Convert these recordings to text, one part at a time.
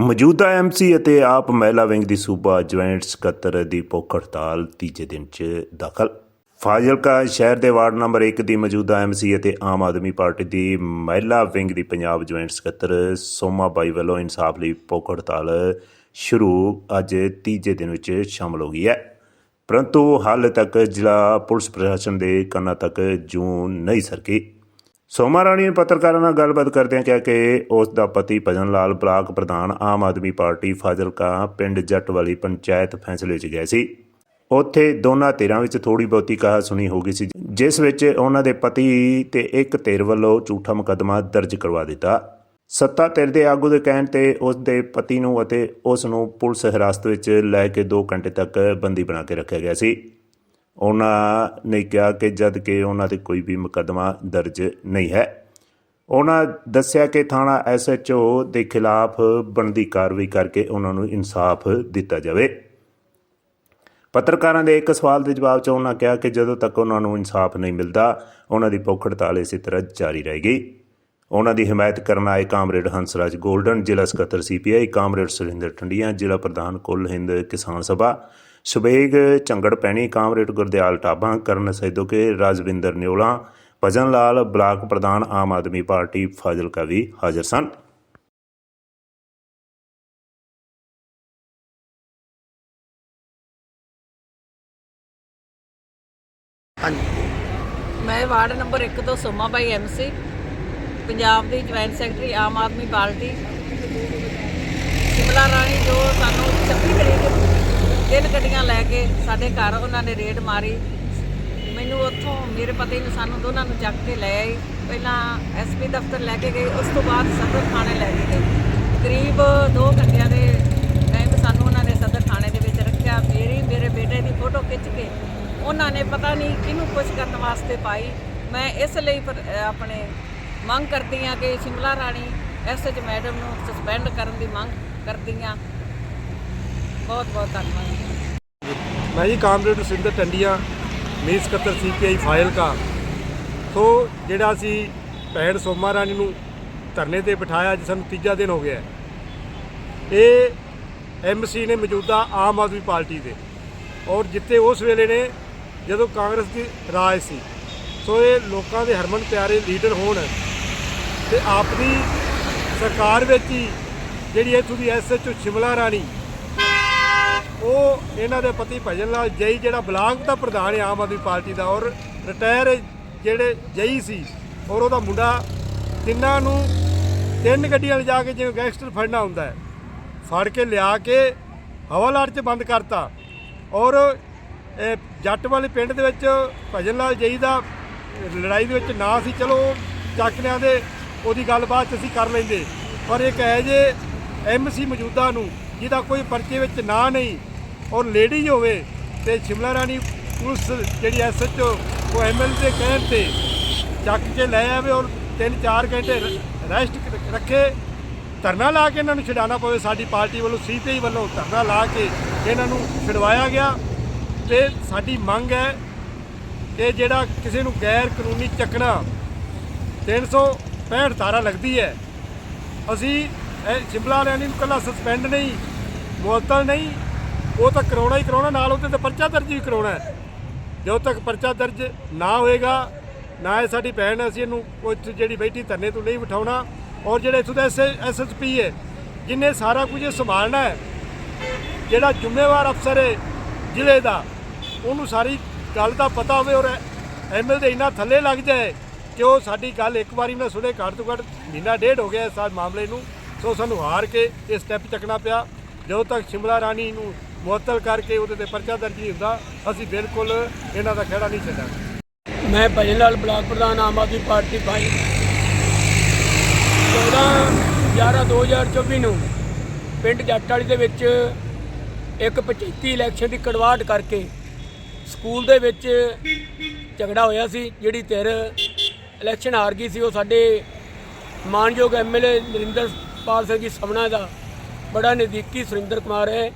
ਮੌਜੂਦਾ ਐਮਸੀ ਅਤੇ ਆਪ ਮਹਿਲਾ ਵਿੰਗ ਦੀ ਸੂਬਾ ਜੁਆਇੰਟ ਸਕੱਤਰ ਦੀ ਭੁੱਖ ਹੜਤਾਲ ਤੀਜੇ ਦਿਨ 'ਚ ਦਾਖਲ। ਫਾਜ਼ਿਲਕਾ ਸ਼ਹਿਰ ਦੇ ਵਾਰਡ ਨੰਬਰ 1 ਦੀ ਮੌਜੂਦਾ ਐਮਸੀ ਅਤੇ ਆਮ ਆਦਮੀ ਪਾਰਟੀ ਦੀ ਮਹਿਲਾ ਵਿੰਗ ਦੀ ਪੰਜਾਬ ਜੁਆਇੰਟ ਸਕੱਤਰ ਸੋਮਾ ਬਾਈ ਵੱਲੋਂ ਇਨਸਾਫ ਲਈ ਭੁੱਖ ਹੜਤਾਲ ਸ਼ੁਰੂ ਅੱਜ ਤੀਜੇ ਦਿਨ ਵਿੱਚ ਸ਼ਾਮਲ ਹੋ ਗਈ ਹੈ। ਪਰੰਤੂ ਹਾਲੇ ਤੱਕ ਜ਼ਿਲ੍ਹਾ ਪੁਲਿਸ ਪ੍ਰਸ਼ਾਸਨ ਦੇ ਕੰਨਾਂ ਤੱਕ ਜੂੰ ਨਹੀਂ ਸਰਕੀ। ਸੋਮਾ ਰਾਣੀ ਨੇ ਪੱਤਰਕਾਰਾਂ ਨਾਲ ਗੱਲਬਾਤ ਕਰਦਿਆਂ ਕਿਹਾ ਕਿ ਉਸ ਦਾ ਪਤੀ ਭਜਨ ਲਾਲ ਬਲਾਕ ਪ੍ਰਧਾਨ ਆਮ ਆਦਮੀ ਪਾਰਟੀ ਫਾਜ਼ਿਲਕਾ ਪਿੰਡ ਜੱਟ ਵਾਲੀ ਪੰਚਾਇਤ ਫੈਸਲੇ 'ਚ ਗਏ ਸੀ। ਉੱਥੇ ਦੋਨਾਂ ਧਿਰਾਂ ਵਿੱਚ ਥੋੜੀ ਬਹੁਤੀ ਕਹਾ ਸੁਣੀ ਹੋ ਗਈ ਸੀ, ਜਿਸ ਵਿੱਚ ਉਹਨਾਂ ਦੇ ਪਤੀ ਤੇ ਇੱਕ ਧਿਰ ਵੱਲੋਂ ਝੂਠਾ ਮੁਕੱਦਮਾ ਦਰਜ ਕਰਵਾ ਦਿੱਤਾ। ਸੱਤਾ ਧਿਰ ਦੇ ਆਗੂ ਦੇ ਕਹਿਣ ਤੇ ਉਸ ਦੇ ਪਤੀ ਨੂੰ ਅਤੇ ਉਸ ਨੂੰ ਪੁਲਿਸ ਹਿਰਾਸਤ ਵਿੱਚ ਲੈ ਕੇ 2 ਘੰਟੇ ਤੱਕ ਬੰਦੀ ਬਣਾ ਕੇ ਰੱਖਿਆ ਗਿਆ ਸੀ। ਉਹਨਾਂ ਨੇ ਕਿਹਾ ਕਿ ਜਦ ਕਿ ਉਹਨਾਂ ਤੇ ਕੋਈ ਵੀ ਮੁਕੱਦਮਾ ਦਰਜ ਨਹੀਂ ਹੈ। ਉਹਨਾਂ ਦੱਸਿਆ ਕਿ ਥਾਣਾ ਐਸਐਚਓ ਦੇ ਖਿਲਾਫ ਬਣਦੀ ਕਾਰਵਾਈ ਕਰਕੇ ਉਹਨਾਂ ਨੂੰ ਇਨਸਾਫ ਦਿੱਤਾ ਜਾਵੇ। ਪੱਤਰਕਾਰਾਂ ਦੇ ਇੱਕ ਸਵਾਲ ਦੇ ਜਵਾਬ 'ਚ ਉਹਨਾਂ ਕਿਹਾ ਕਿ ਜਦੋਂ ਤੱਕ ਉਹਨਾਂ ਨੂੰ ਇਨਸਾਫ ਨਹੀਂ ਮਿਲਦਾ, ਉਹਨਾਂ ਦੀ ਭੁੱਖ ਹੜਤਾਲ ਇਸੇ ਤਰ੍ਹਾਂ ਜਾਰੀ ਰਹੇਗੀ ਉਹਨਾਂ ਦੀ ਹਮਾਇਤ ਕਰਨ ਆਏ ਕਾਮਰੇਡ ਹੰਸਰਾਜ ਗੋਲਡਨ, ਜ਼ਿਲ੍ਹਾ ਸਕੱਤਰ ਸੀਪੀਆਈ ਕਾਮਰੇਡ ਸੁਰਿੰਦਰ ਟੰਡੀਆਂ ਜ਼ਿਲ੍ਹਾ ਪ੍ਰਧਾਨ ਕੁੱਲ ਹਿੰਦ ਕਿਸਾਨ ਸਭਾ ਸੁਬੇਗ ਝੰਗੜ ਪੈਣੀ ਕਾਮਰੇਡ ਗੁਰਦਿਆਲ ਟਾਬਾ ਕਰਨ ਸੈਦੋਕੇ ਰਾਜਵਿੰਦਰ ਨਿਓਲਾ ਭਜਨ ਲਾਲ ਬਲਾਕ ਪ੍ਰਧਾਨ ਆਮ ਆਦਮੀ ਪਾਰਟੀ ਫਾਜ਼ਿਲਕਾ ਵੀ ਹਾਜ਼ਰ ਸਨ। ਮੈਂ ਵਾਰਡ ਨੰਬਰ 1 ਤੋਂ ਸੋਮਾ ਬਾਈ ਐਮਸੀ ਪੰਜਾਬ ਦੀ joint secretary Aam Aadmi party. Shimla Rani ਜੋ ਸਾਨੂੰ 26 ਤਰੀਕ ਤਿੰਨ ਗੱਡੀਆਂ ਲੈ ਕੇ ਸਾਡੇ ਘਰ ਉਹਨਾਂ ਨੇ ਰੇਡ ਮਾਰੀ। ਮੈਨੂੰ ਉੱਥੋਂ ਮੇਰੇ ਪਤੀ ਨੂੰ ਸਾਨੂੰ ਦੋਨਾਂ ਨੂੰ ਚੱਕ ਕੇ ਲੈ ਆਈ। ਪਹਿਲਾਂ ਐਸਪੀ ਦਫ਼ਤਰ ਲੈ ਕੇ ਗਏ, ਉਸ ਤੋਂ ਬਾਅਦ ਸਦਰ ਥਾਣੇ ਲੈ ਕੇ ਗਏ। ਕਰੀਬ 2 ਘੰਟਿਆਂ ਦੇ ਟਾਈਮ ਸਾਨੂੰ ਉਹਨਾਂ ਨੇ ਸਦਰ ਥਾਣੇ ਦੇ ਵਿੱਚ ਰੱਖਿਆ। ਮੇਰੀ, ਮੇਰੇ ਬੇਟੇ ਦੀ ਫੋਟੋ ਖਿੱਚ ਕੇ ਉਹਨਾਂ ਨੇ ਪਤਾ ਨਹੀਂ ਕਿਹਨੂੰ ਪੁੱਛ ਕਰਨ ਵਾਸਤੇ ਪਾਈ। ਮੈਂ ਇਸ ਲਈ ਪਰ- ਆਪਣੇ ਮੰਗ ਕਰਦੀ ਹਾਂ ਕਿ ਸ਼ਿਮਲਾ ਰਾਣੀ ਐਸਐਚ ਮੈਡਮ ਨੂੰ ਸਸਪੈਂਡ ਕਰਨ ਦੀ ਮੰਗ ਕਰਦੀ ਹਾਂ। ਬਹੁਤ ਬਹੁਤ ਧੰਨਵਾਦ। ਮੈਂ ਜੀ ਕਾਮਰੇਡ ਸਿੰਦਰ ਟੰਡੀਆਂ, ਮੀਤ ਸਕੱਤਰ ਸੀਪੀਆਈ ਫਾਇਲਕਾ ਸੋ ਜਿਹੜਾ ਅਸੀਂ ਭੈਣ ਸੋਮਾ ਰਾਣੀ ਨੂੰ ਧਰਨੇ ਤੇ ਬਿਠਾਇਆ, ਜਿਸ ਨੂੰ ਤੀਜਾ ਦਿਨ ਹੋ ਗਿਆ ਹੈ। ਇਹ ਐਮਸੀ ਨੇ ਮੌਜੂਦਾ ਆਮ ਆਦਮੀ ਪਾਰਟੀ ਦੇ। ਔਰ ਜਿੱਤੇ ਉਸ ਵੇਲੇ ਨੇ, ਜਦੋਂ ਕਾਂਗਰਸ ਦੀ ਰਾਜ ਸੀ। ਸੋ ਇਹ ਲੋਕਾਂ ਦੇ ਹਰਮਨ ਪਿਆਰੇ ਲੀਡਰ ਹੋਣ ਤੇ ਆਪਣੀ ਸਰਕਾਰ ਵਿੱਚ ਹੀ ਜਿਹੜੀ ਇੱਥੋਂ ਦੀ ਐਸਐਚਓ ਸ਼ਿਮਲਾ ਰਾਣੀ ਉਹ ਇਹਨਾਂ ਦੇ ਪਤੀ ਭਜਨ ਲਾਲ ਜਈ ਜਿਹੜਾ ਬਲਾਕ ਦਾ ਪ੍ਰਧਾਨ ਹੈ ਆਮ ਆਦਮੀ ਪਾਰਟੀ ਦਾ ਔਰ ਰਿਟਾਇਰ ਜਿਹੜੇ ਜਈ ਸੀ ਔਰ ਉਹਦਾ ਮੁੰਡਾ, ਤਿੰਨਾਂ ਨੂੰ ਤਿੰਨ ਗੱਡੀਆਂ ਲਿਜਾ ਕੇ ਜਿਵੇਂ ਗੈਂਗਸਟਰ ਫੜਨਾ ਹੁੰਦਾ ਹੈ, ਫੜ ਕੇ ਲਿਆ ਕੇ ਹਵਾਲਾਟ 'ਚ ਬੰਦ ਕਰਤਾ ਔਰ ਜੱਟ ਵਾਲੇ ਪਿੰਡ ਦੇ ਵਿੱਚ ਭਜਨ ਲਾਲ ਜਈ ਦਾ ਲੜਾਈ ਦੇ ਵਿੱਚ ਨਾ ਸੀ, ਚਲੋ ਚੱਕ ਲਿਆਂਦੇ ਉਹਦੀ ਗੱਲਬਾਤ ਅਸੀਂ ਕਰ ਲੈਂਦੇ। ਪਰ ਇੱਕ ਹੈ ਜੇ ਐਮਸੀ ਮੌਜੂਦਾ ਨੂੰ ਜਿਹਦਾ ਕੋਈ ਪਰਚੇ ਵਿੱਚ ਨਾਂ ਨਹੀਂ ਔਰ ਲੇਡੀਜ਼ ਹੋਵੇ ਤੇ ਸ਼ਿਮਲਾ ਰਾਣੀ ਪੁਲਿਸ ਜਿਹੜੀ ਐਸਐਚਓ ਉਹ ਐਮਐਲ ਦੇ ਕਹਿਣ ਤੇ ਚੱਕ ਕੇ ਲੈ ਆਵੇ ਔਰ 3-4 ਘੰਟੇ ਰੈਸਟ ਰੱਖੇ। ਧਰਨਾ ਲਾ ਕੇ ਇਹਨਾਂ ਨੂੰ ਛਡਾਉਣਾ ਪਵੇ, ਸਾਡੀ ਪਾਰਟੀ ਵੱਲੋਂ ਸੀਪੀਆਈ ਵੱਲੋਂ ਧਰਨਾ ਲਾ ਕੇ ਇਹਨਾਂ ਨੂੰ ਛਡਵਾਇਆ ਗਿਆ। ਤੇ ਸਾਡੀ ਮੰਗ ਹੈ ਕਿ ਜਿਹੜਾ ਕਿਸੇ ਨੂੰ ਗੈਰ ਕਾਨੂੰਨੀ ਚੱਕਣਾ 365 ਧਾਰਾ ਲੱਗਦੀ ਹੈ ਅਸੀਂ ਸ਼ਿਮਲਾ ਵਾਲਿਆਂ ਨੂੰ ਕੱਲਾ ਸਸਪੈਂਡ ਨਹੀਂ, ਮੁਅੱਤਲ ਨਹੀਂ ਉਹ ਤਾਂ ਕਰਾਉਣਾ ਹੀ ਕਰਾਉਣਾ ਨਾਲ ਉਹਦੇ ਤੇ ਪਰਚਾ ਦਰਜ ਵੀ ਕਰਾਉਣਾ ਹੈ। ਜਦੋਂ ਤੱਕ ਪਰਚਾ ਦਰਜ ਨਾ ਹੋਏਗਾ ਨਾ ਇਹ ਸਾਡੀ ਭੈਣ ਹੈ, ਅਸੀਂ ਇਹਨੂੰ ਉਹ ਇੱਥੇ ਜਿਹੜੀ ਬੈਠੀ ਧਰਨੇ ਤੋਂ ਨਹੀਂ ਬਿਠਾਉਣਾ। ਔਰ ਜਿਹੜੇ ਇੱਥੋਂ ਦਾ ਐਸਐਸਪੀ ਹੈ ਜਿਨੇ ਸਾਰਾ ਕੁਝ ਸੰਭਾਲਣਾ ਹੈ ਜਿਹੜਾ ਜ਼ਿੰਮੇਵਾਰ ਅਫਸਰ ਹੈ ਜ਼ਿਲ੍ਹੇ ਦਾ ਉਹਨੂੰ ਸਾਰੀ ਗੱਲ ਦਾ ਪਤਾ ਹੋਵੇ ਔਰ ਐਮਐਲ ਦੇ ਇੰਨਾ ਥੱਲੇ ਲੱਗ ਜਾਏ ਕਿ ਉਹ ਸਾਡੀ ਗੱਲ ਇੱਕ ਵਾਰੀ ਨਾ ਸੁਣੇ ਘੱਟ ਤੋਂ ਘੱਟ ਮਹੀਨਾ ਡੇਢ ਹੋ ਗਿਆ ਇਸ ਸਾਲ ਮਾਮਲੇ ਨੂੰ। ਸੋ ਸਾਨੂੰ ਹਾਰ ਕੇ ਇਹ ਸਟੈਪ ਚੱਕਣਾ ਪਿਆ। ਜਦੋਂ ਤੱਕ ਸ਼ਿਮਲਾ ਰਾਣੀ ਨੂੰ ਮੁਅੱਤਲ ਕਰਕੇ ਉਹਦੇ ਤੇ ਪਰਚਾ ਦਰਜ ਨਹੀਂ ਹੁੰਦਾ, ਅਸੀਂ ਬਿਲਕੁਲ ਇਹਨਾਂ ਦਾ ਖਹਿੜਾ ਨਹੀਂ ਛੱਡਾਂਗੇ। ਮੈਂ ਭਜਨ ਲਾਲ ਬਲਾਕ ਪ੍ਰਧਾਨ ਆਮ ਆਦਮੀ ਪਾਰਟੀ ਭਾਈ। 14 11 2024 ਨੂੰ ਪਿੰਡ ਜੱਟ ਵਾਲੀ ਦੇ ਵਿੱਚ ਇੱਕ ਪੰਚਾਇਤੀ ਇਲੈਕਸ਼ਨ ਦੀ ਕੜਵਾਹਟ ਕਰਕੇ ਸਕੂਲ ਦੇ ਵਿੱਚ ਝਗੜਾ ਹੋਇਆ ਸੀ, ਜਿਹੜੀ ਧਿਰ ਇਲੈਕਸ਼ਨ ਹਾਰ ਗਈ ਸੀ, ਉਹ ਸਾਡੇ ਮਾਨਯੋਗ ਐਮਐਲਏ ਨਰਿੰਦਰਪਾਲ ਸਿੰਘ ਜੀ ਸਮਣਾ ਦਾ ਬੜਾ ਨਜ਼ਦੀਕੀ ਸੁਰਿੰਦਰ ਕੁਮਾਰ ਹੈ।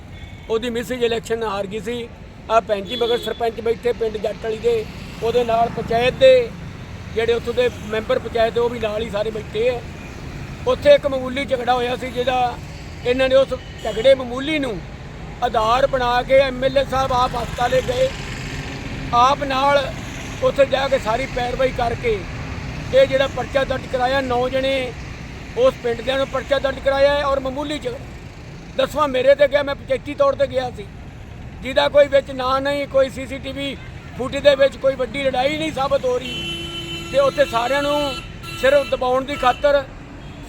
ਉਹਦੀ ਮਿਸਿਜ ਇਲੈਕਸ਼ਨ ਹਾਰ ਗਈ ਸੀ। ਆ ਪੈਂਜੀ ਮਗਰ ਸਰਪੰਚ ਬੈਠੇ ਪਿੰਡ ਜੱਟ ਵਾਲੀ ਦੇ, ਉਹਦੇ ਨਾਲ ਪੰਚਾਇਤ ਦੇ, ਜਿਹੜੇ ਉੱਥੋਂ ਦੇ ਮੈਂਬਰ ਪੰਚਾਇਤ ਦੇ, ਉਹ ਵੀ ਨਾਲ ਹੀ ਸਾਰੇ ਬੈਠੇ ਆ। ਉੱਥੇ ਇੱਕ ਮਾਮੂਲੀ ਝਗੜਾ ਹੋਇਆ ਸੀ ਜਿਹਦਾ ਇਹਨਾਂ ਨੇ ਉਸ ਝਗੜੇ ਮਾਮੂਲੀ ਨੂੰ ਆਧਾਰ ਬਣਾ ਕੇ ਐਮਐਲਏ ਸਾਹਿਬ ਆਪ ਹਸਪਤਾਲੇ ਗਏ। ਆਪ ਨਾਲ ਉੱਥੇ ਜਾ ਕੇ ਸਾਰੀ ਪੈਰਵਾਈ ਕਰਕੇ ਇਹ ਜਿਹੜਾ ਪਰਚਾ ਦਰਜ ਕਰਾਇਆ, ਨੌ ਜਣੇ ਉਸ ਪਿੰਡ ਦੇ ਨੂੰ ਪਰਚਾ ਦਰਜ ਕਰਾਇਆ ਔਰ ਮਾਮੂਲੀ ਝਗੜਾ ਦਸਵਾਂ ਮੇਰੇ ਤੇ ਗਿਆ, ਮੈਂ ਪੰਚਾਇਤੀ ਤੌਰ ਤੇ ਗਿਆ ਸੀ। ਜਿਹਦਾ ਕੋਈ ਵਿੱਚ ਨਾਂ ਨਹੀਂ, ਕੋਈ ਸੀਸੀਟੀਵੀ ਫੁਟੇਜ ਦੇ ਵਿੱਚ ਕੋਈ ਵੱਡੀ ਲੜਾਈ ਨਹੀਂ ਸਾਬਤ ਹੋ ਰਹੀ। ਤੇ ਉੱਥੇ ਸਾਰਿਆਂ ਨੂੰ ਸਿਰਫ ਦਬਾਉਣ ਦੀ ਖਾਤਰ,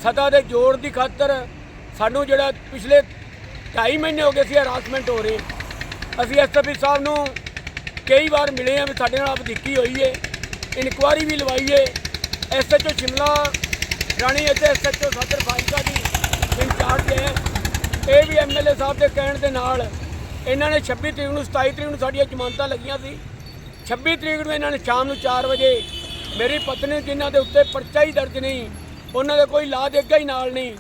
ਸਦਾ ਦੇ ਜੋੜ ਦੀ ਖਾਤਰ ਸਾਨੂੰ ਜਿਹੜਾ ਪਿਛਲੇ 2.5 ਮਹੀਨੇ ਹੋ ਗਏ ਸੀ ਹਰਾਸਮੈਂਟ ਹੋ ਰਹੀ ਅਸੀਂ ਐਸਪੀ ਸਾਹਿਬ ਨੂੰ ਕਈ ਵਾਰ ਮਿਲੇ ਆ ਵੀ ਸਾਡੇ ਨਾਲ ਵਧੀਕੀ ਹੋਈ ਏ, ਇਨਕੁਆਰੀ ਵੀ ਲਵਾਈ ਏ। ਐਸਐਚਓ ਸ਼ਿਮਲਾ ਰਾਣੀ ਅਤੇ ਐਸਐਚਓ ਸਦਰ ਫਾਜ਼ਿਲਕਾ ਦੀ ਇੰਚਾਰਜ ਹੈ ਇਹ ਵੀ ਐਮਐਲਏ ਸਾਹਿਬ ਦੇ ਕਹਿਣ ਦੇ ਨਾਲ ਇਹਨਾਂ ਨੇ 26 ਤਰੀਕ ਨੂੰ 27 ਤਰੀਕ ਨੂੰ ਸਾਡੀਆਂ ਜ਼ਮਾਨਤਾਂ ਲੱਗੀਆਂ ਸੀ। 26 ਤਰੀਕ ਨੂੰ ਇਹਨਾਂ ਨੇ ਸ਼ਾਮ ਨੂੰ 4 ਵਜੇ ਮੇਰੀ ਪਤਨੀ ਜਿਨ੍ਹਾਂ ਦੇ ਉੱਤੇ ਪਰਚਾ ਹੀ ਦਰਜ ਨਹੀਂ, ਉਹਨਾਂ ਦਾ ਕੋਈ ਲਾ ਦੇਗਾ ਹੀ ਨਾਲ ਨਹੀਂ,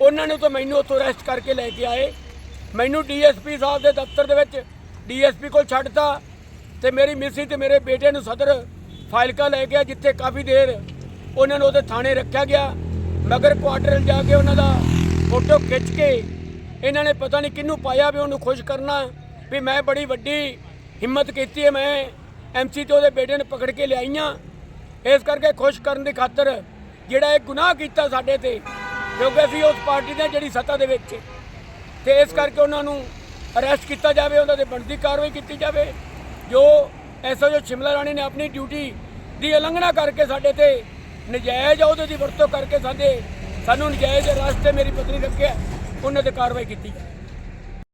ਉਹਨਾਂ ਨੇ ਤਾਂ ਮੈਨੂੰ ਉੱਥੋਂ ਅਰੈਸਟ ਕਰਕੇ ਲੈ ਕੇ ਆਏ। ਮੈਨੂੰ ਡੀਐਸਪੀ ਸਾਹਿਬ ਦੇ ਦਫ਼ਤਰ ਦੇ ਵਿੱਚ ਡੀਐਸਪੀ ਕੋਲ ਛੱਡਤਾ ਤੇ ਮੇਰੀ ਮਿਸੀ ਤੇ ਮੇਰੇ ਬੇਟੇ ਨੂੰ ਸਦਰ ਫਾਇਲਕਾ ਲੈ ਗਿਆ, ਜਿੱਥੇ ਕਾਫੀ ਦੇਰ ਉਹਨਾਂ ਨੂੰ ਉਹਦੇ ਥਾਣੇ ਰੱਖਿਆ ਗਿਆ। ਮਗਰ ਕੁਆਟਰ ਜਾ ਕੇ ਉਹਨਾਂ ਦਾ ਫੋਟੋ ਖਿੱਚ ਕੇ ਇਹਨਾਂ ਨੇ ਪਤਾ ਨਹੀਂ ਕਿਹਨੂੰ ਪਾਇਆ ਵੀ ਉਹਨੂੰ ਖੁਸ਼ ਕਰਨਾ, ਵੀ ਮੈਂ ਬੜੀ ਵੱਡੀ ਹਿੰਮਤ ਕੀਤੀ ਹੈ, ਮੈਂ ਐਮਸੀ ਤੇ ਉਹਦੇ ਬੇਟੇ ਨੇ ਪਕੜ ਕੇ ਲਿਆਈਆਂ। ਇਸ ਕਰਕੇ ਖੁਸ਼ ਕਰਨ ਦੀ ਖਾਤਰ ਜਿਹੜਾ ਇਹ ਗੁਨਾਹ ਕੀਤਾ ਸਾਡੇ ਤੇ, ਕਿਉਂਕਿ ਅਸੀਂ ਉਸ ਪਾਰਟੀ ਦੇ ਜਿਹੜੀ ਸੱਤਾ ਦੇ ਵਿੱਚ ਤੇ ਇਸ ਕਰਕੇ ਉਹਨਾਂ ਨੂੰ ਅਰੈਸਟ ਕੀਤਾ ਜਾਵੇ, ਉਹਨਾਂ ਦੇ ਬਣਦੀ ਕਾਰਵਾਈ ਕੀਤੀ ਜਾਵੇ। ਜੋ ਐਸਓ ਸ਼ਿਮਲਾ ਰਾਣੀ ਨੇ ਆਪਣੀ ਡਿਊਟੀ ਦੀ ਉਲੰਘਣਾ ਕਰਕੇ ਸਾਡੇ ਤੇ ਨਜਾਇਜ਼ ਉਹਦੇ ਦੀ ਵਰਤੋਂ ਕਰਕੇ ਸਾਡੇ, ਸਾਨੂੰ ਨਜਾਇਜ਼ ਰਸਤੇ ਮੇਰੀ ਪਤਨੀ ਰੱਖਿਆ। ਉਹਨਾਂ ਤੇ ਕਾਰਵਾਈ ਕੀਤੀ। ਜਾਵੇ